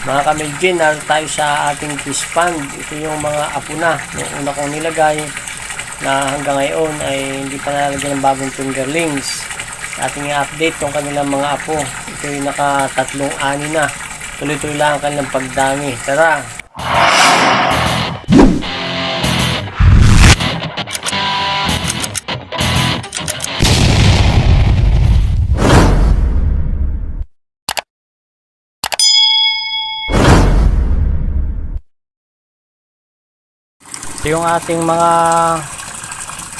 Mga kamilgin, naroon tayo sa ating fish pond. Ito yung mga apo na. Yung una kong nilagay na hanggang ngayon ay hindi pa nalagyan ng bagong fingerlings. Ating i-update yung kanilang mga apo. Ito yung nakatatlong ani na. Tuloy-tuloy lang ang kanilang pagdami. Tara! Ito yung ating mga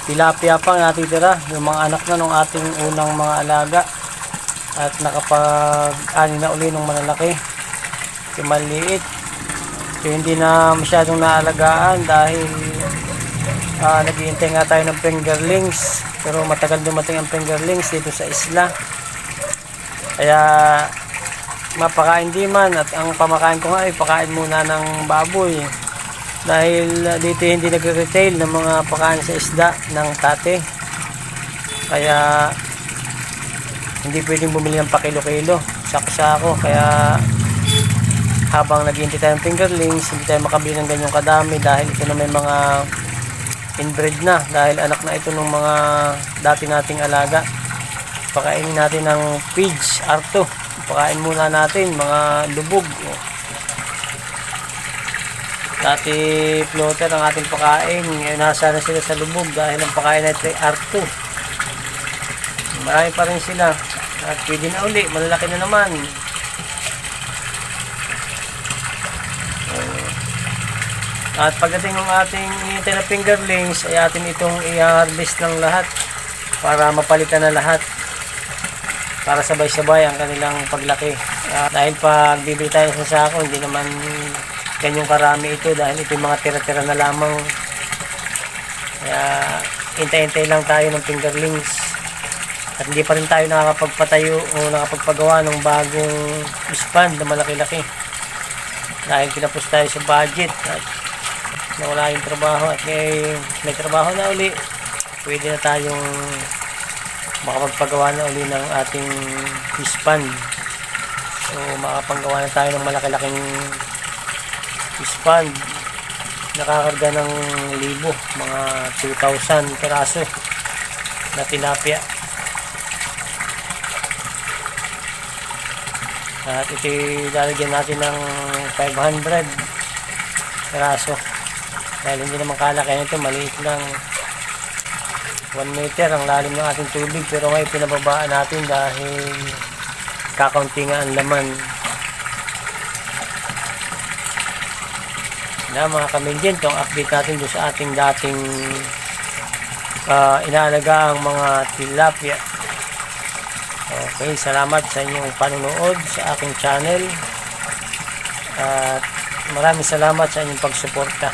tilapia pa natitira, yung mga anak na nung ating unang mga alaga at nakapag-ani na uli ng malalaki. Yung maliit. Yung hindi na masyadong naalagaan dahil uh, naghihintay nga tayo ng fingerlings pero matagal dumating ang fingerlings dito sa isla. Kaya mapakain di man at ang pamakain ko nga ay pakain muna ng baboy dahil dito hindi nagre-retail ng mga pakain sa isda ng tate. Kaya hindi pwedeng bumili ng pakilo-kilo. Sako-sako. Kaya habang naghihintay tayo ng fingerlings hindi tayo makabili ng ganyang kadami dahil ito na may mga inbred na. Dahil anak na ito ng mga dati nating alaga. Pakainin natin ng pigs arto pakain muna natin mga lubog Dati floater ang ating pakain. Ngayon nasa na sila sa lubog dahil ang pakain na ito ay R2. Marami pa rin sila. At pwede na uli. Malalaki na naman. At pagdating ng ating inintay na fingerlings ay atin itong i-harvest ng lahat para mapalitan na lahat para sabay-sabay ang kanilang paglaki. Ah, dahil pag bibili tayo sa sako, hindi naman ganyong karami ito dahil ito yung mga tira-tira na lamang. Kaya hintay-hintay lang tayo ng fingerlings. At hindi pa rin tayo nakakapagpatayo o nakapagpagawa ng bagong expand na malaki-laki. Dahil kinapos tayo sa budget at nawala yung trabaho at may, may trabaho na uli. Pwede na tayong makapagpagawa na uli ng ating expand. So makapagawa na tayo ng malaki-laking expand nakakarga ng libo mga 2,000 peraso na tilapia. At ito lalagyan natin ng 500 peraso dahil hindi naman kalaki ito maliit lang. 1 meter ang lalim ng ating tubig pero ngayon pinababaan natin dahil kakaunti nga ang laman na mga kamilyan itong update natin doon sa ating dating uh, inaalaga ang mga tilapia. Okay salamat sa inyong panunood sa aking channel. At maraming salamat sa inyong pagsuporta